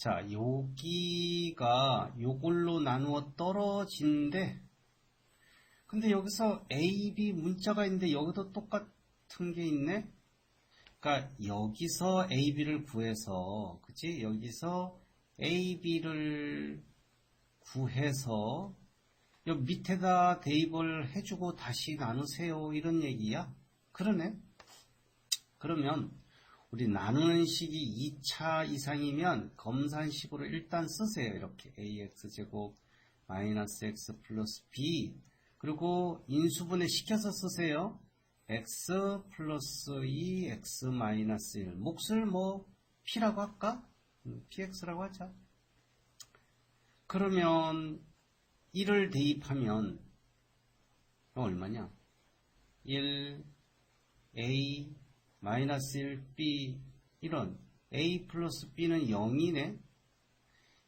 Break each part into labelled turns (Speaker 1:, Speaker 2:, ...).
Speaker 1: 자, 여기가 요걸로 나누어 떨어진데, 근데 여기서 A, B 문자가 있는데 여기도 똑같은 게 있네? 그러니까 여기서 A, B를 구해서, 그치? 여기서 A, B를 구해서 여 밑에다 대입을 해주고 다시 나누세요. 이런 얘기야? 그러네. 그러면 우리 나누는 식이 2차 이상이면 검산식으로 일단 쓰세요. 이렇게 ax제곱 마이너스 x 플러스 b 그리고 인수분해 시켜서 쓰세요. x 플러스 2 x 마이너스 1 몫을 뭐 p라고 할까? 음, px라고 하자. 그러면 1을 대입하면 얼마냐? 1 a 마이너스 1 b 이런 a 플러스 b는 0이네.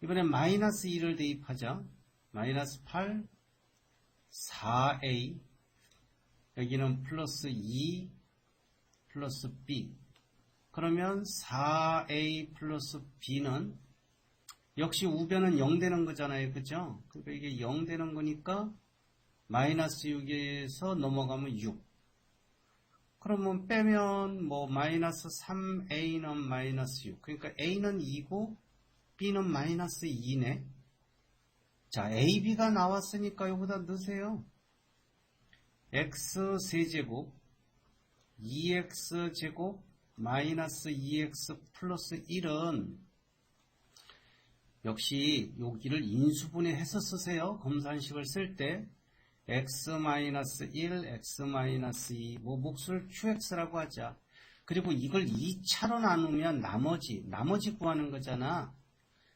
Speaker 1: 이번엔 마이너스 2를 대입하자. 마이너스 8 4a 여기는 플러스 2 플러스 b 그러면 4a 플러스 b는 역시 우변은 0 되는 거잖아요. 그죠? 그러니까 이게 0 되는 거니까 마이너스 6에서 넘어가면 6. 그러면 빼면 뭐 마이너스 3a는 마이너스 6. 그러니까 a는 2고 b는 마이너스 2네. 자, ab가 나왔으니까 여기다 넣으세요. x 세제곱 2x 제곱 마이너스 2x 플러스 1은 역시 여기를 인수분해해서 쓰세요. 검산식을 쓸 때 x-1, x-2, 뭐 몫을 qx라고 하자. 그리고 이걸 2차로 나누면 나머지, 나머지 구하는 거잖아.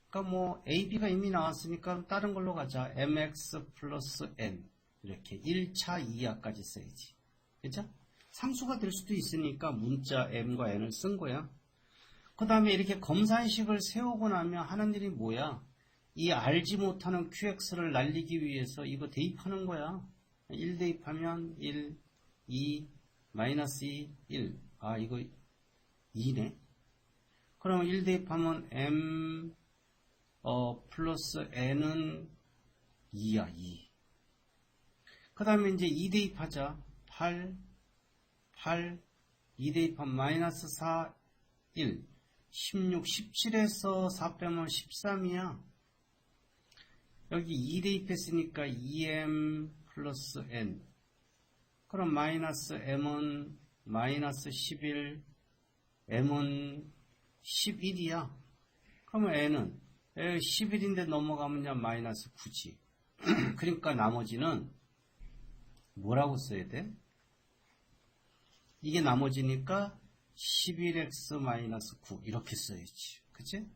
Speaker 1: 그러니까 뭐 ab가 이미 나왔으니까 다른 걸로 가자. mx 플러스 n 이렇게 1차 2하까지 써야지. 그죠? 상수가 될 수도 있으니까 문자 m과 n을 쓴 거야. 그 다음에 이렇게 검산식을 세우고 나면 하는 일이 뭐야? 이 알지 못하는 QX를 날리기 위해서 이거 대입하는 거야. 1 대입하면 1, 2, 마이너스 2, 1. 아, 이거 2네. 그러면 1 대입하면 M, 어, 플러스 N은 2야, 2. 그 다음에 이제 2 대입하자. 8, 8, 2 대입하면 마이너스 4, 1. 16, 17에서 4 빼면 13이야. 여기 2 대입했으니까 2m 플러스 n. 그럼 마이너스 m은 마이너스 11, m은 11이야. 그러면 n은 11인데 넘어가면 마이너스 9지. 그러니까 나머지는 뭐라고 써야 돼? 이게 나머지니까 11x-9 이렇게 써야지. 그치?